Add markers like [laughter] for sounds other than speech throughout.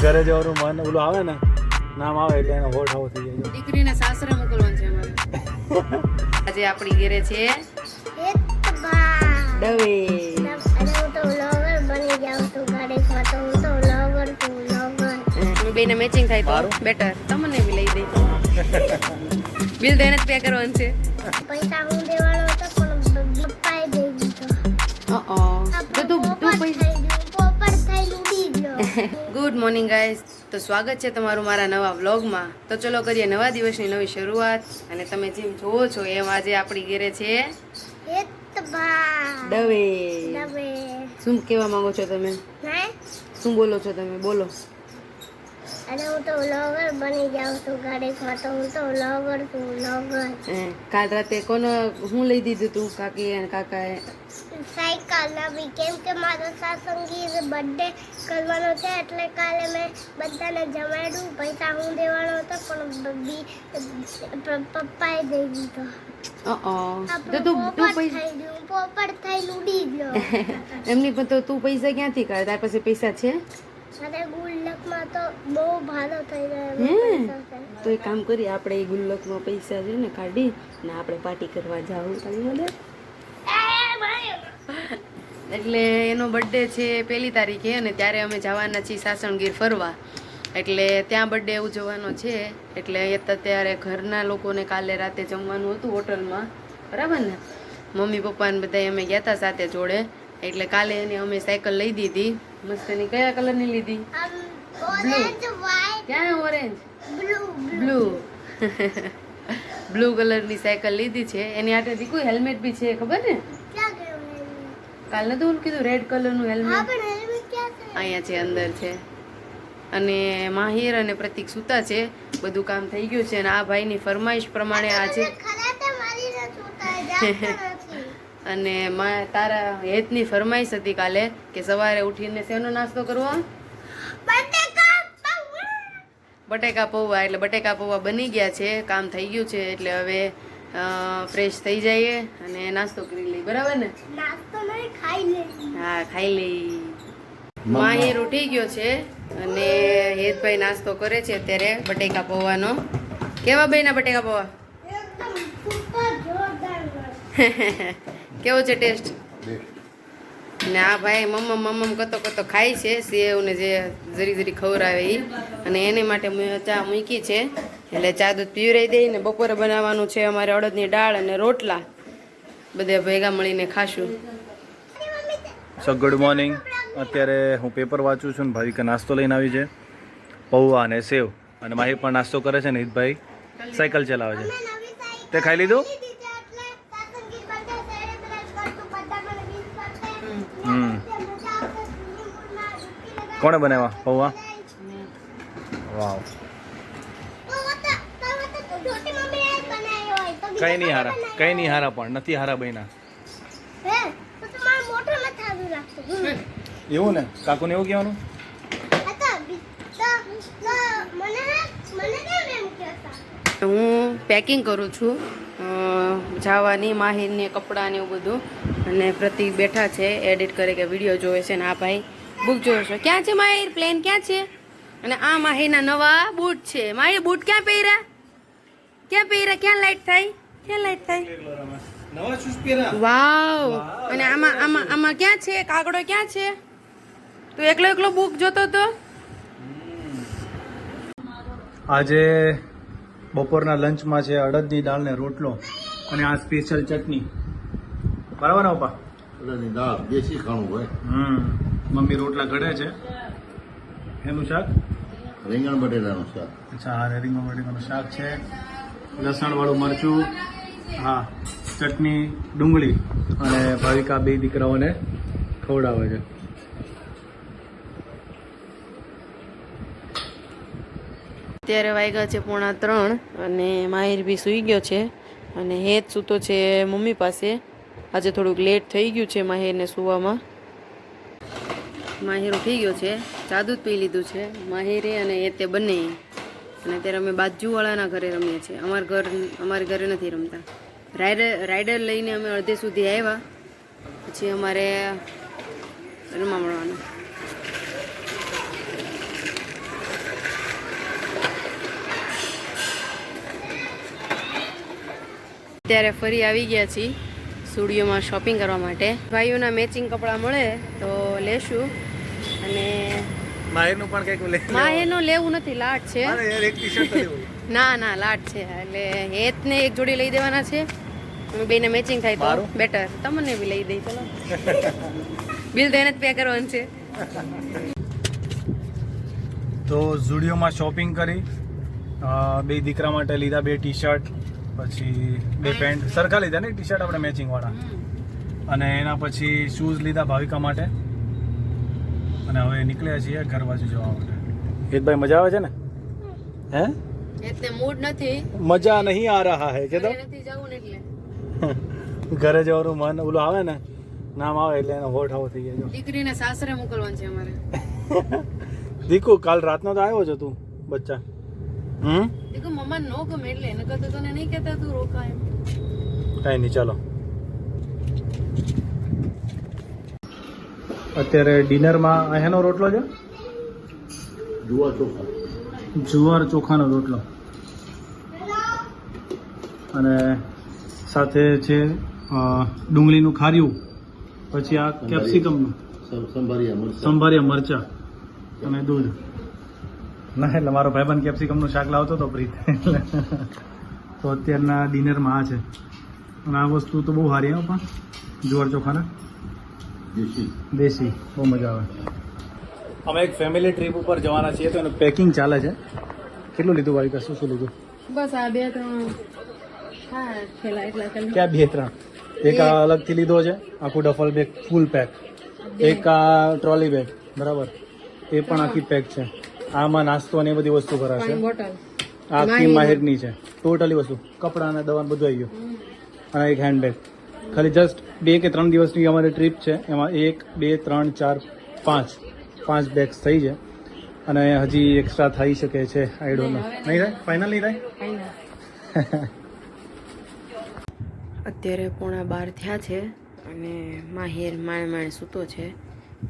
ઘરે જવાનું મન ઓલું આવે ને નામ આવે એટલે એનો હોઠ આવો થઈ જાય. દીકરીને સાસરે મોકલવાનું છે અમારે. આજે આપણી ઘરે છે દવે બેને મેચિંગ થાય તો બેટર તમને બી લઈ દઈ બિલ તો એને જ પે કરવાનું છે. પૈસા હું દેવાનો હતો પણ પપ્પાએ દઈ દીધો. ગુડ મોર્નિંગ ગાઈઝ તો સ્વાગત છે તમારું મારા નવા વ્લોગમાં તો ચલો કરીએ નવા દિવસની નવી શરૂઆત. અને તમે જેમ જોવો છો એમ આજે આપણી ઘેરે છે દવે. શું કહેવા માંગો છો તમે? હે? શું બોલો છો તમે? બોલો. હું તો વ્લોગર બની જાઉં છું તો હું તો વ્લોગર છું વ્લોગર કાલ રાતે કોને હું લઈ દીધું તું કાકી અને કાકાએ? સાયકલ નવી કેમ કે મારો સાસંગી બર્થડે કરવાનો છે એટલે કાલે મેં બધાને જમાડ્યું. પૈસા હું દેવાનો હતો પણ પપ્પાએ દઈ દીધો. [laughs] એમની પણ તો તું પૈસા ક્યાંથી કાઢ? તાર પાસે પૈસા છે? તો છે. કામ કરીએ આપણે એ ગુલ્લકમાં પૈસા છે ને કાઢી ને આપણે પાર્ટી કરવા જાવું તારી મદદ. એ એટલે એનો બર્થડે છે પહેલી તારીખે અને ત્યારે અમે જવાના છીએ સાસણગીર ફરવા. એટલે ત્યાં બર્થડે ઉજવવાનો છે. એટલે અત્યારે ત્યારે ઘરના લોકોને કાલે રાતે જમવાનું હતું હોટલમાં. બરાબર ને? મમ્મી પપ્પાને બધા અમે ગયા હતા સાથે જોડે. એટલે કાલે એને અમે સાયકલ લઈ દીધી. મસ્ત એની કયા કલરની લીધી? બ્લુ ક્યાં ઓરેન્જ બ્લુ બ્લુ કલરની સાયકલ લીધી છે. એની આટે કોઈ હેલ્મેટ બી છે ખબર ને? કાલ નતું ઓલું કીધું રેડ કલરનું હેલ્મેટ છે? અહીંયા છે અંદર છે. અને માહિર અને પ્રતિક સુતા છે. બધું કામ થઈ ગયું છે અને આ ભાઈની ફરમાઈશ પ્રમાણે જાતો નથી. [laughs] અને મા- તારા હેતની ફરમાઈશ હતી કાલે કે સવારે ઉઠીને શેનો નાસ્તો કરવો? બટેકા પૌવા. બટેકા પૌવા એટલે બટેકા પૌવા બની ગયા છે કામ થઈ ગયું છે એટલે હવે ફ્રેશ થઈ જઈએ અને નાસ્તો કરી લઈએ. બરાબર ને? હા ખાઈ લઈ. માહી ઉઠી ગયો છે અને હેતભાઈ નાસ્તો કરે છે અત્યારે બટેકા પૌવાનો. કેવા ભાઈના બટેકા પૌવા. કેવો છે ટેસ્ટ? ને આ ભાઈ મમ્મ મમ્મ કતો કતો ખાય છે સેવને જે જરી જરી ખવડાવે એ અને એને માટે મેં ચા મૂકી છે. એટલે ચા દૂધ પીવરાઈ દઈ ને બપોરે બનાવવાનું છે અમારે અડદની દાળ અને રોટલા. બધે ભેગા મળીને ખાશું. સો ગુડ મોર્નિંગ અત્યારે હું પેપર વાંચું છું ને ભાવિકા નાસ્તો લઈને આવી છે. પૌવા અને સેવ. અને માહી પણ નાસ્તો કરે છે ને હિતભાઈ. સાયકલ ચલાવે છે. તે ખાઈ લીધું. હમ. કોણે બનાવ્યા? પૌવા? વાવ. કઈ નહીં હારા. કઈ નહીં હારા પણ. નથી હારા બન્યા. એવું ને? કાકુને એવું કહેવાનું? તો? હું પેકિંગ કરું છું. જાવાની માહિરને કપડાં ને એવું બધું. અને પ્રતિક બેઠા છે એડિટ કરે કે વીડિયો જોવે છે ને આ ભાઈ. બુક જોવે છે. ક્યાં છે માહિર? પ્લેન ક્યાં છે? અને આ માહિરના નવા બૂટ છે. માહિર બૂટ ક્યાં પહેર્યા? ક્યાં પહેર્યા? ક્યાં લાઈટ થાય ક્યાં લાઈટ થાય વાવ. અને આમાં આમાં આમાં ક્યાં છે? કાગડો ક્યાં છે? તો એકલો એકલો બુક જોતો તો? આજે બપોરના લંચમાં છે અડદની દાળ ને રોટલો અને આ સ્પેશિયલ ચટણી. બરાબર ને પપ્પા? અડદની દાળ દેશી ખાણું હોય. હમ. મમ્મી રોટલા ઘડે છે. એનું શાક? રીંગણ બટેટાનું શાક. અચ્છા હા રીંગણ બટેટાનું શાક છે. લસણ વાળું મરચું. હા. ચટણી, ડુંગળી અને ભાવિકા બે દીકરાઓને ખવડાવે છે. અત્યારે વાગ્યા છે પોણા ત્રણ અને માહિર બી સૂઈ ગયો છે અને હેત સૂતો છે મમ્મી પાસે. આજે થોડુંક લેટ થઈ ગયું છે માહિરને સૂવામાં. માહિર ઉઠી ગયો છે જાદુ પી લીધું છે. માહિરે અને હેતે બંને અને અત્યારે અમે બાજુવાળાના ઘરે રમીએ છીએ. અમારા ઘર અમારા ઘરે નથી રમતા. રાઈડર રાઈડર લઈને અમે અડધે સુધી આવ્યા. પછી અમારે રમવા મળવાનું. અત્યારે ફરી આવી ગયા છીએ સ્ટુડિયોમાં શોપિંગ કરવા માટે. ભાઈઓના મેચિંગ કપડાં મળે તો લેશું. અને માહેરનું પણ કંઈક લે માહેરનું લેવું નથી લાટ છે. ના ના લાટ છે. એટલે હેતને એક જોડી લઈ દેવાના છે. બેને મેચિંગ થાય તો? બેટર તમને બી લઈ દઈ ચલો. બિલ તો એને જ પે કરવાનું છે. તો ઝુડિયોમાં શોપિંગ કરી. બે દીકરા માટે લીધા બે ટી શર્ટ પછી બે પેન્ટ સરખા લીધા ને ટી શર્ટ આપણે મેચિંગ વાળા. અને એના પછી શૂઝ લીધા ભાવિકા માટે. અને હવે નીકળ્યા છીએ ઘર બાજુ જવા માટે. હેતભાઈ મજા આવે છે ને? હે? એટલે મૂડ નથી. મજા નહીં આ રહા હે કે તો નથી જવું એટલે. ઘરે જવાનું મન ઓલું આવે ને નામ આવે એટલે એનો હોઠ આવો થઈ જાય. દીકરીને સાસરે મોકલવાનું છે અમારે. દીકુ કાલ રાતનો તો આવ્યો છો તું બચ્ચા. હમ? દીકુ મમ્મા નો ગમે એટલે એને કરતો તને નહીં કહેતા તું રોકા એમ. કાંઈ નહીં ચાલો. અત્યારે ડિનરમાં અહીંનો રોટલો છે? જુવાર ચોખા. જુવાર ચોખાનો રોટલો. અને સાથે છે ડુંગળીનું ખાર્યું પછી આ કેપ્સિકમનું. સંભારિયા મરચાં. મરચા અને દૂધ. ના એટલે મારો ભાઈબંધ કેપ્સિકમનું શાક લાવતો હતો પ્રીત એટલે [laughs] તો અત્યારના ડિનરમાં આ છે. અને આ વસ્તુ તો બહુ સારી હો પણ. જુવાર ચોખાના. દેશી. દેશી. બહુ મજા આવે. અમે એક ફેમિલી ટ્રીપ ઉપર જવાના છીએ તો એનું પેકિંગ ચાલે છે. કેટલું લીધું ભાઈ કશું શું લીધું? બસ આ બે ત્રણ ક્યાં બે ત્રણ? એક આ અલગથી લીધો છે આખું ડફલ બેગ ફૂલ પેક એક આ ટ્રોલી બેગ બરાબર? એ પણ આખી પેક છે. આમાં નાસ્તો અને એ બધી વસ્તુ આ આખી માહિરની. માહિરની છે. ટોટલી વસ્તુ. કપડાં અને દવા બધું આવી ગયું. અને એક હેન્ડબેગ ખાલી જસ્ટ બે કે ત્રણ દિવસની અમારી ટ્રીપ છે. એમાં એક બે ત્રણ ચાર પાંચ. પાંચ બેગ્સ થઈ છે. અને હજી એક્સ્ટ્રા થઈ શકે છે. આઈ ડોન્ટ નો નહીં થાય? ફાઇનલ નહીં થાય? [laughs] અત્યારે પોણા બાર થયા છે અને માહિર માણ માણ સૂતો છે.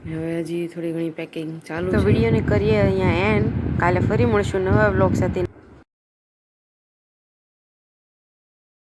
હવે હજી થોડી ઘણી પેકિંગ ચાલુ તો વિડીયોને કરીએ અહીંયા એન્ડ કાલે ફરી મળશું નવા બ્લોગ સાથે.